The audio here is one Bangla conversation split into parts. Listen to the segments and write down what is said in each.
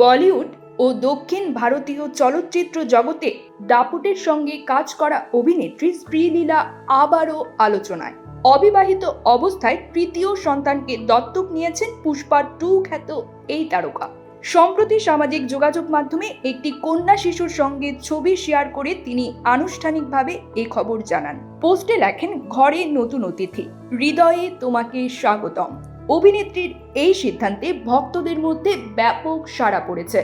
বলিউড ও দক্ষিণ ভারতীয় চলচ্চিত্র জগতে দাপুটের সঙ্গে কাজ করা অভিনেত্রী শ্রীলীলা আবারও আলোচনায়। অবিবাহিত অবস্থায় তৃতীয় সন্তানকে দত্তক নিয়েছেন পুষ্পা টু খ্যাত এই তারকা। সম্প্রতি সামাজিক যোগাযোগ মাধ্যমে একটি কন্যা শিশুর সঙ্গে ছবি শেয়ার করে তিনি আনুষ্ঠানিকভাবে এ খবর জানান। পোস্টে লেখেন, ঘরে নতুন অতিথি। হৃদয়ে তোমাকে স্বাগতম। অভিনেত্রীর এই সিদ্ধান্তে ভক্তদের মধ্যে ব্যাপক সাড়া পড়েছে।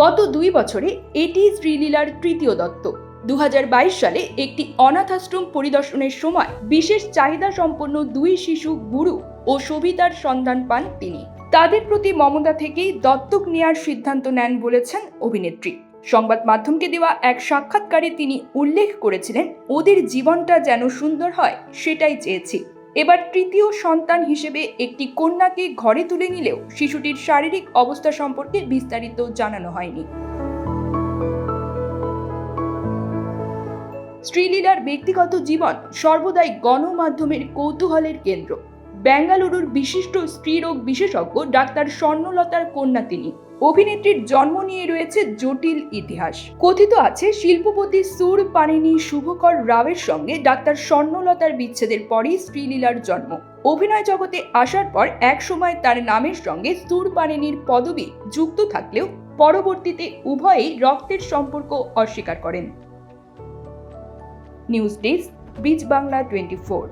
গত দুই বছরে এটি শ্রীলীলার তৃতীয় দত্ত। দু হাজার বাইশ সালে একটি অনাথাশ্রম পরিদর্শনের সময় বিশেষ চাহিদা সম্পন্ন দুই শিশু গুরু ও সবিতার সন্ধান পান তিনি। তাদের প্রতি মমতা থেকেই দত্তক নেয়ার সিদ্ধান্ত নেন বলেছেন অভিনেত্রী। সংবাদ মাধ্যমকে দেওয়া এক সাক্ষাৎকারে তিনি উল্লেখ করেছিলেন, ওদের জীবনটা যেন সুন্দর হয়, সেটাই চেয়েছি। এবার তৃতীয় সন্তান হিসেবে একটি কন্যাকে ঘরে তুলে নিলেও শিশুটির শারীরিক অবস্থা সম্পর্কে বিস্তারিত জানানো হয়নি। শ্রীলীলার ব্যক্তিগত জীবন সর্বদাই গণমাধ্যমের কৌতূহলের কেন্দ্র। বেঙ্গালুরুর বিশিষ্ট স্ত্রীরোগ বিশেষজ্ঞ ডাক্তার স্বর্ণলতার কন্যা তিনি। অভিনেত্রীর জন্ম নিয়ে রয়েছে জটিল ইতিহাস। কথিত আছে, শিল্পপতি সুর পানিনি শুভকর রাওয়ের সঙ্গে ডাক্তার স্বর্ণলতার বিচ্ছেদের পরই শ্রীলীলার জন্ম। অভিনয় জগতে আসার পর একসময় তার নামের সঙ্গে সুর পানিনির পদবি যুক্ত থাকলেও পরবর্তীতে উভয়েই রক্তের সম্পর্ক অস্বীকার করেন। নিউজ ডেস্ক বিচ বাংলা টোয়েন্টি ফোর।